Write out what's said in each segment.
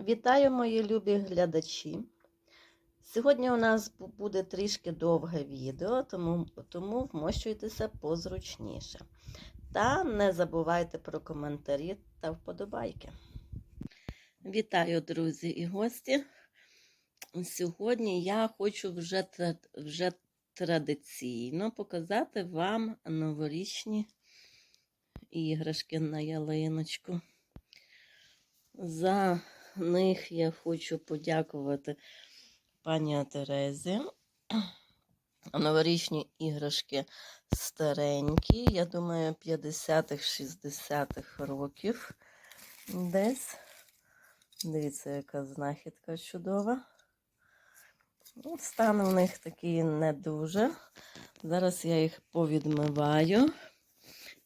Вітаю, мої любі глядачі. Сьогодні у нас буде трішки довге відео, тому, тому вмощуйтеся позручніше. Та не забувайте про коментарі та вподобайки. Вітаю, друзі і гості. Сьогодні я хочу вже, вже традиційно показати вам новорічні іграшки на ялиночку. За них я хочу подякувати пані Терезі. Новорічні іграшки старенькі, я думаю, 50-х, 60-х років десь. Дивіться, яка знахідка чудова. Ну, Стан у них такий не дуже. Зараз я їх повідмиваю.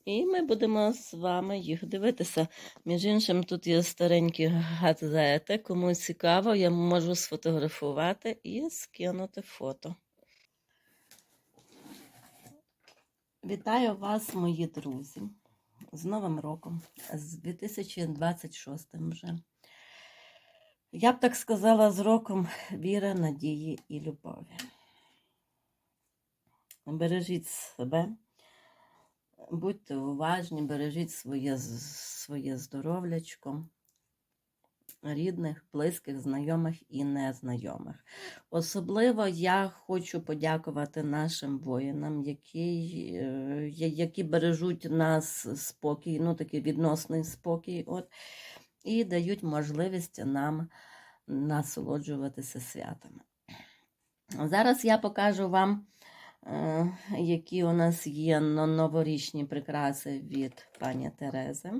І ми будемо з вами їх дивитися. Між іншим, тут є старенькі газети. Кому цікаво, я можу сфотографувати і скинути фото. Вітаю вас, мої друзі, з Новим роком, з 2026 вже. Я б так сказала, з роком віри, надії і любові. Бережіть себе. Будьте уважні, бережіть своє, своє здоров'ячко, рідних, близьких, знайомих і незнайомих. Особливо я хочу подякувати нашим воїнам, які, е, які бережуть нас спокій, ну такий відносний спокій, от, і дають можливість нам насолоджуватися святами. Зараз я покажу вам які у нас є новорічні прикраси від пані Терези.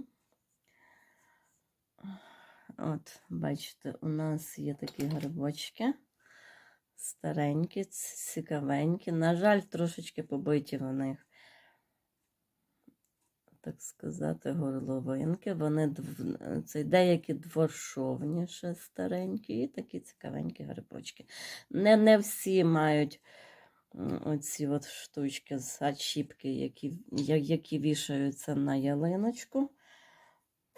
От, бачите, у нас є такі грибочки. Старенькі, цікавенькі. На жаль, трошечки побиті в них, так сказати, горловинки. Вони це деякі дворшовніше старенькі і такі цікавенькі грибочки. Не, не всі мають оці от штучки з ачіпки, які, які вішаються на ялиночку.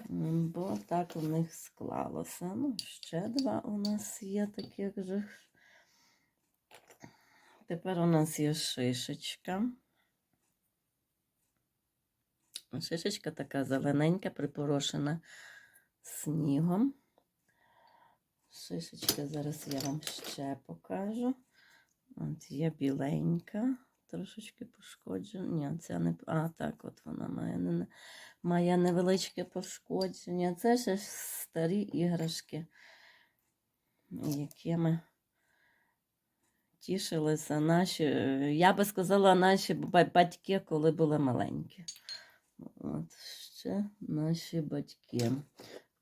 Бо так у них склалося. Ну, ще два у нас є таких же. Тепер у нас є шишечка. Шишечка така зелененька, припорошена снігом. Шишечка, зараз я вам ще покажу. От є біленька, трошечки пошкоджена. Ні, ця не. А, так, от вона має, не... має невеличке пошкодження. Це ще старі іграшки, якими тішилися наші, я би сказала, наші батьки, коли були маленькі. От ще наші батьки.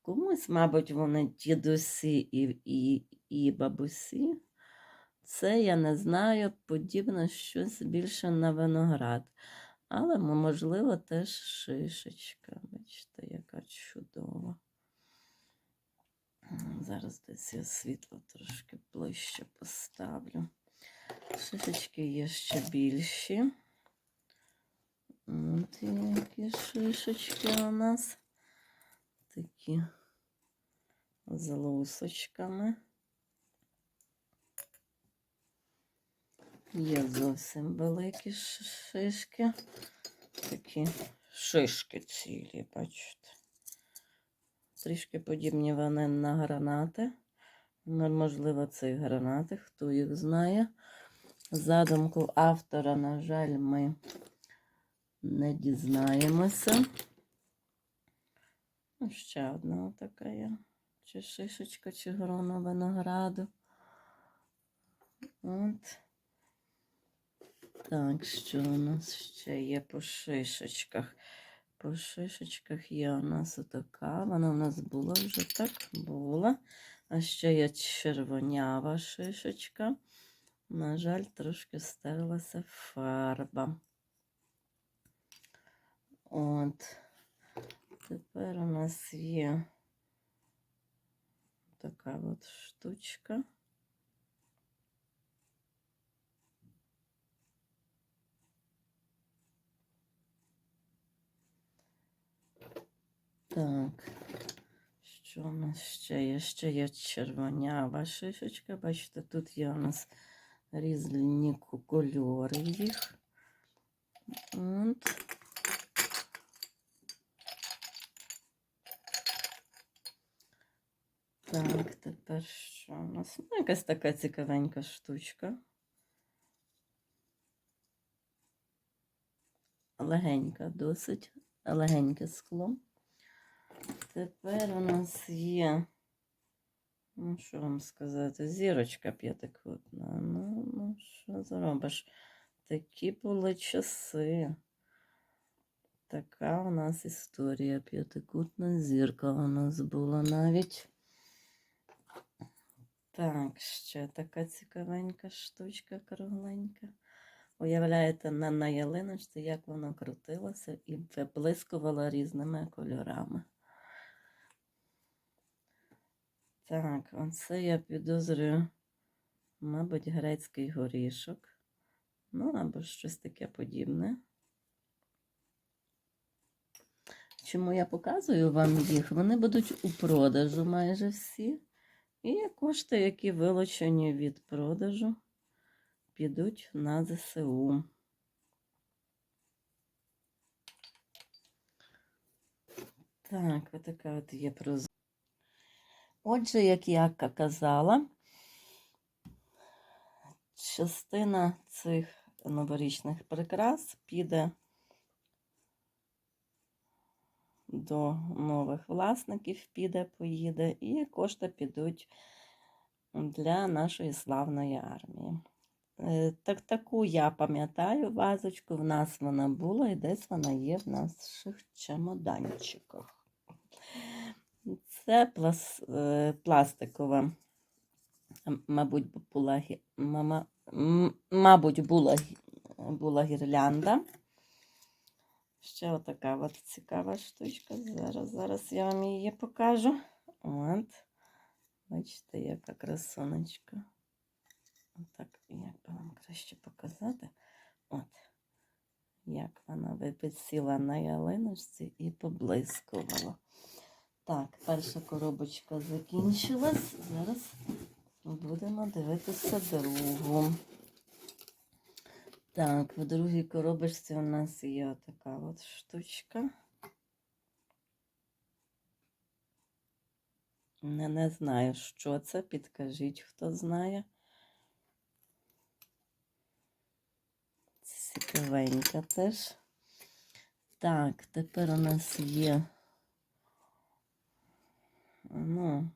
Комусь, мабуть, вони дідусі і, і, і бабусі. Це я не знаю, подібно щось більше на виноград. Але, можливо, теж шишечка. Бачите, яка чудова. Зараз десь я світло трошки ближче поставлю. Шишечки є ще більші. От які шишечки у нас. Такі з лусочками. Є зовсім великі шишки. Такі шишки цілі, бачите. Трішки подібні вони на гранати. Можливо, це гранати, хто їх знає. Задумку автора, на жаль, ми не дізнаємося. Ну, Ще одна така є. Чи шишечка, чи грона винограду. От. Так, що у нас ще є по шишечках? По шишечках є у нас отака. Вона у нас була вже так була. А ще є червонява шишечка. На жаль, трошки стерлася фарба. От. Тепер у нас є така от штучка. Так, Що у нас ще є? Ще є червонява шишечка. Бачите, тут є у нас різні кольори їх. От. Так, тепер що у нас? Ну, якась така цікавенька штучка. Легенька, досить легеньке скло. Тепер у нас є, ну що вам сказати, зірочка п'ятикутна. Ну, ну що зробиш? Такі були часи. Така у нас історія. П'ятикутна зірка у нас була навіть. Так, ще така цікавенька штучка кругленька. Уявляєте, на, на ялиночці, як воно крутилося і виблискувало різними кольорами. Так, оце я підозрюю, мабуть, грецький горішок. Ну, або щось таке подібне. Чому я показую вам їх? Вони будуть у продажу майже всі. І кошти, які вилучені від продажу, підуть на ЗСУ. Так, отака от є проз. Отже, як я казала, частина цих новорічних прикрас піде до нових власників, піде, поїде, і кошти підуть для нашої славної армії. Е, Так, таку я пам'ятаю вазочку, в нас вона була і десь вона є в наших чемоданчиках. Плас, е, пластикова, мабуть, була, мама, мабуть, була, була гірлянда. Ще отака от цікава штучка. Зараз, зараз я вам її покажу. От. Бачите, яка красунечка. Отак, як би вам краще показати. От. Як вона висіла на ялиночці і поблискувала. Так, перша коробочка закінчилась. Зараз будемо дивитися другу. Так, в другій коробочці у нас є така от штучка. Не, не знаю, що це. Підкажіть, хто знає. Цікавенька теж. Так, тепер у нас є. Ну,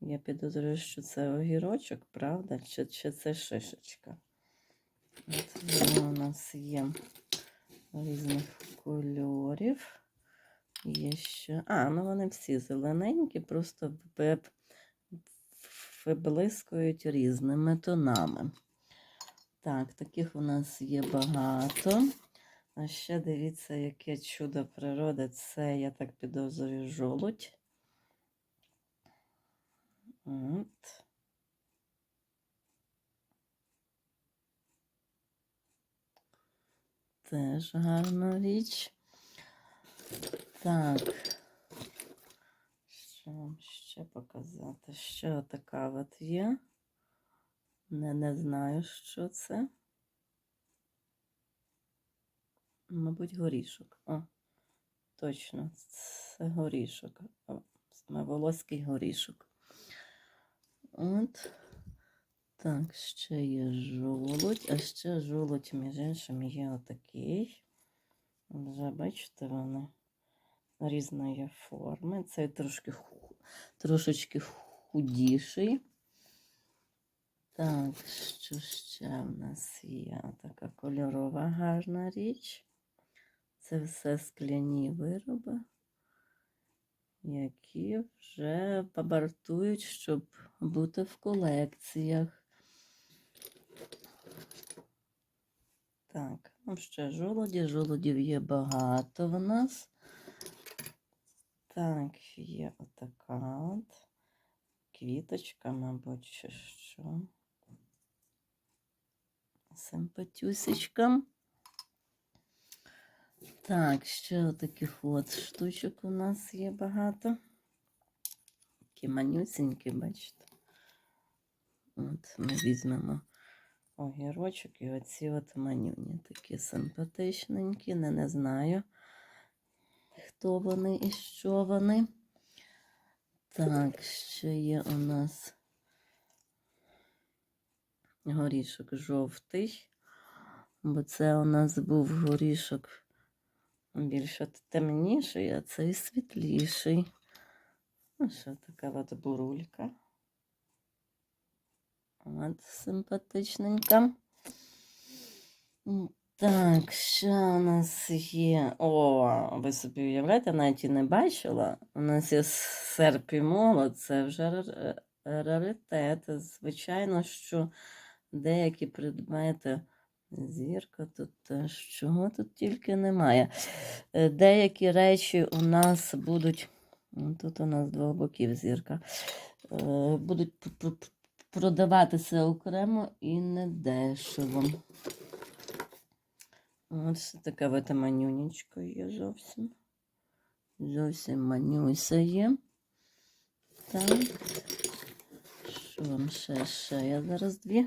я підозрюю, що це огірочок, правда? Чи, чи це шишечка? От вони у нас є різних кольорів. Є ще. А, ну вони всі зелененькі, просто виб- виблискують різними тонами. Так, таких у нас є багато. А ще дивіться, яке чудо природи. Це, я так підозрюю, жолудь. От. Теж гарна річ. Так. Що вам ще показати? Ще така от є. Не, не знаю, що це. Мабуть, горішок. О, точно, це горішок. О, волоський горішок. От. Так, ще є жолудь, а ще жолудь, між іншим, є отакий. Вже бачите, вони різної форми. Цей трошки, трошечки худіший. Так, що ще в нас є? Така кольорова гарна річ. Це все скляні вироби, які вже побартують, щоб бути в колекціях. Так, ну ще жолоді. Жолодів є багато в нас. Так, є отака от квіточка, мабуть, чи що. Симпатюсечка. Так, ще отаких от штучок у нас є багато. такі манюсінькі, бачите. От ми візьмемо огірочок і оці от манюні такі симпатичненькі, не, не знаю, хто вони і що вони. Так, ще є у нас горішок жовтий, бо це у нас був горішок більше темніший, а цей світліший. Ну, що така от бурулька. От симпатичненька. Так, що у нас є? О, ви собі уявляєте, навіть і не бачила. У нас є серп і молот, це вже раритет. Звичайно, що деякі предмети. Зірка тут теж чого тут тільки немає. Е, Деякі речі у нас будуть. ну, Тут у нас двох боків зірка. е, Будуть продаватися окремо і недешево. От що таке в це є зовсім. Зовсім манюся є. Так. Що вам ще? Ще я зараз дві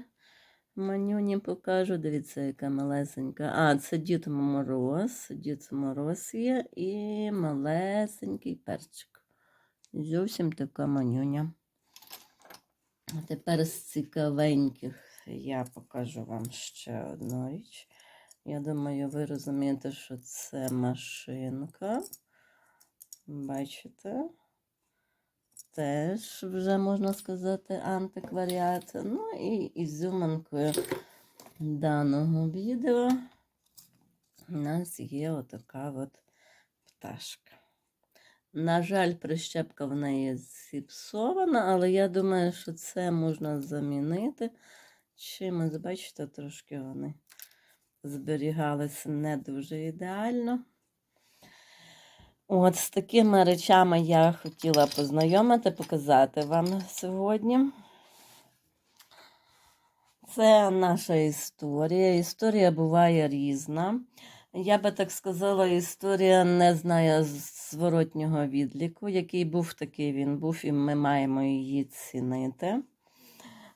манюні покажу. Дивіться, яка малесенька. А, це Дід Мороз. Дід Мороз є і малесенький перчик. Зовсім така манюня. А тепер з цікавеньких я покажу вам ще одну річ. Я думаю, ви розумієте, що це машинка. Бачите? Теж вже можна сказати антикваріат. Ну і ізюминкою даного відео у нас є отака от пташка. На жаль, прищепка в неї зіпсована, але я думаю, що це можна замінити. Чимось, бачите, трошки вони зберігалися не дуже ідеально. От з такими речами я хотіла познайомити, показати вам сьогодні. Це наша історія. Історія буває різна. Я би так сказала, історія не знає зворотнього відліку. Який був, такий він був, і ми маємо її цінити.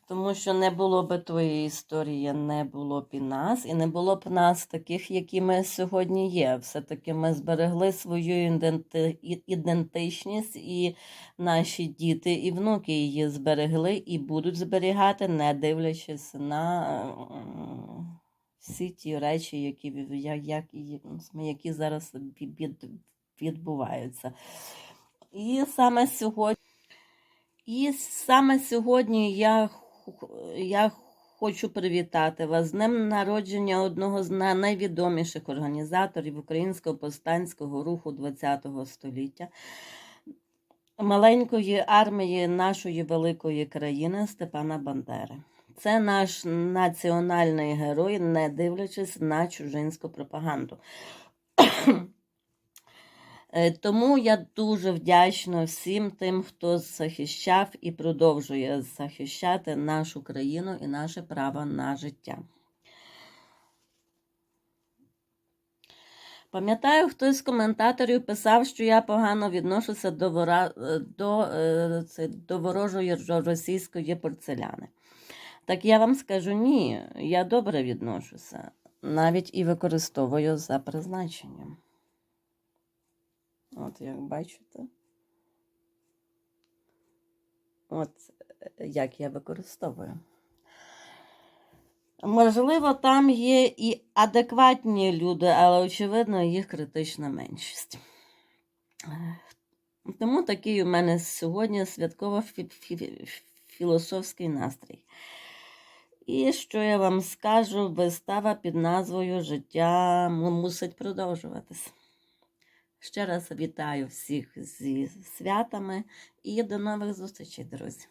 Тому що не було б тої історії, не було б і нас, і не було б нас таких, які ми сьогодні є. Все-таки ми зберегли свою іденти- ідентичність, і наші діти і внуки її зберегли і будуть зберігати, не дивлячись на всі ті речі, які, як, які зараз від- від- відбуваються. І саме сьогодні. І саме сьогодні я, я хочу привітати вас з днем народження одного з найвідоміших організаторів українського повстанського руху ХХ століття, маленької армії нашої великої країни Степана Бандери. Це наш національний герой, не дивлячись на чужинську пропаганду. Е, Тому я дуже вдячна всім тим, хто захищав і продовжує захищати нашу країну і наше право на життя. Пам'ятаю, хтось з коментаторів писав, що я погано відношуся до, вора... е, до, е, це, до ворожої російської порцеляни. Так я вам скажу ні, я добре відношуся, навіть і використовую за призначенням. От як бачите. От як я використовую. Можливо, там є і адекватні люди, але, очевидно, їх критична меншість. Тому такий у мене сьогодні святково-філософський настрій. І що я вам скажу, вистава під назвою Життя мусить продовжуватись. Ще раз вітаю всіх зі святами і до нових зустрічей, друзі!